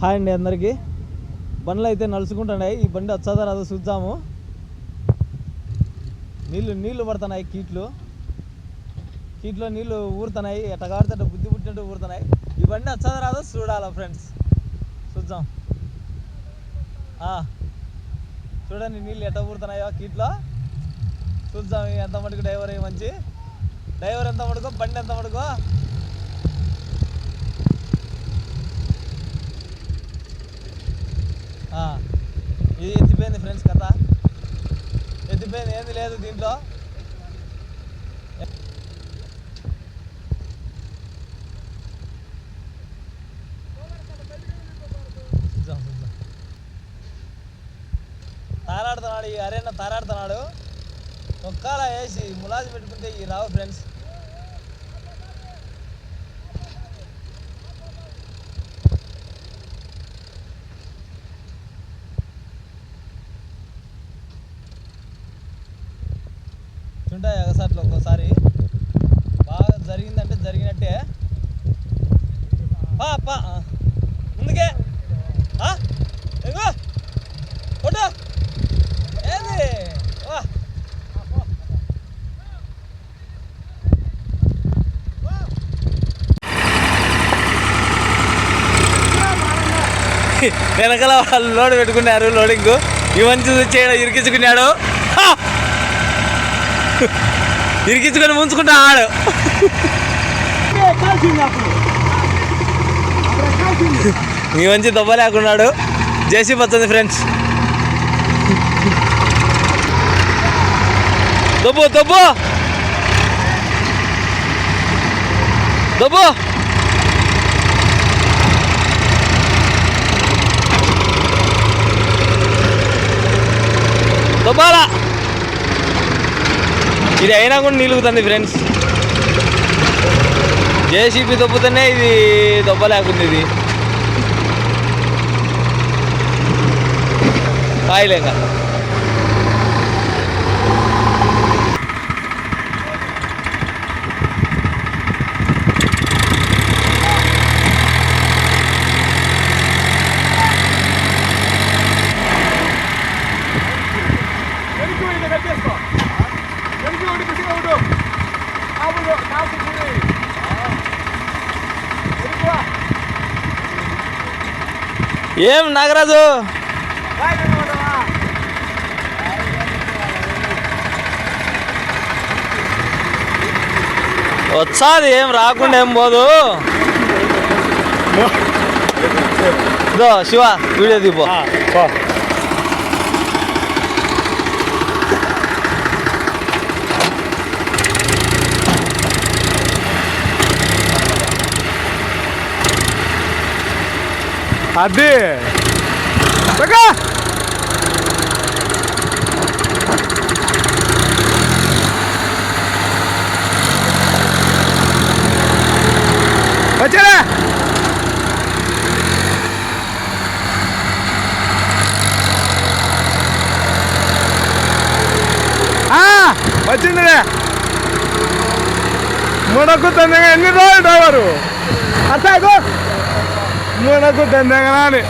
Hi అండి అందరికీ. బండ్లు అయితే నడుచుకుంటున్నాయి. ఈ బండి వచ్చాదా రాదో చూద్దాము. నీళ్ళు నీళ్ళు పడుతున్నాయి కీట్లు. కీట్లో నీళ్ళు ఊరుతున్నాయి. ఎట్ట కాడితే బుద్ధి పుట్టినట్టు ఊరుతున్నాయి. ఈ బండి వచ్చాదా రాదో చూడాలా ఫ్రెండ్స్? చూద్దాం. చూడండి నీళ్ళు ఎట్ట ఊరుతున్నాయో కీట్లో. చూద్దాం ఎంత మటుకు డ్రైవర్ మంచి. డ్రైవర్ ఎంత మటుకో? బండి ఎంత మటుకో ఆ, ఇది ఎత్తిపోయింది ఫ్రెండ్స్ కథ ఎత్తిపోయింది ఏంది లేదు దీంట్లో. తారాడుతున్నాడు ఈ అరేనా తారాడుతున్నాడు. ఒక్కలా వేసి ములాజు పెట్టుకుంటే ఈ రావు ఫ్రెండ్స్ ఉంటాయి ఎగసాట్లు ఒక్కోసారి. బాగా జరిగిందంటే జరిగినట్టే. పా పా ఆ. ముందుకే. ఏంది? వా. వెనకాల వాళ్ళు లోడ్ పెట్టుకున్నారు లోడింగ్. ఈ చూసి చేయడం ఇరికించుకున్నాడు. ఇరికించుకొని ముంచుకుంటా ఆడు. నీ మంచి దెబ్బ లేకున్నాడు. జేసీ వస్తుంది ఫ్రెండ్స్ దొబ్బు దొబ్బు. దొబ్బు. దొబ్బాలా. ఇది అయినా కూడా నిలుగుతుంది ఫ్రెండ్స్ జేసీబీ దొబ్బుతూనే ఇది దొబ్బలేకుంది ఇది. కాయలేక Let's go. ఒకటి బిడ్డగా ఉండు కాపుడు కాపు ఏం నాగరాజు? వచ్చాది ఏం రాకుండా ఏం పోదు. ఇదో శివ వీడియో తీపో అది తగ్గ వచ్చారా వచ్చిందిలే మునకు తందగా ఎన్ని రోజులు డ్రైవరు అట్టాకు మునకు తందగా అని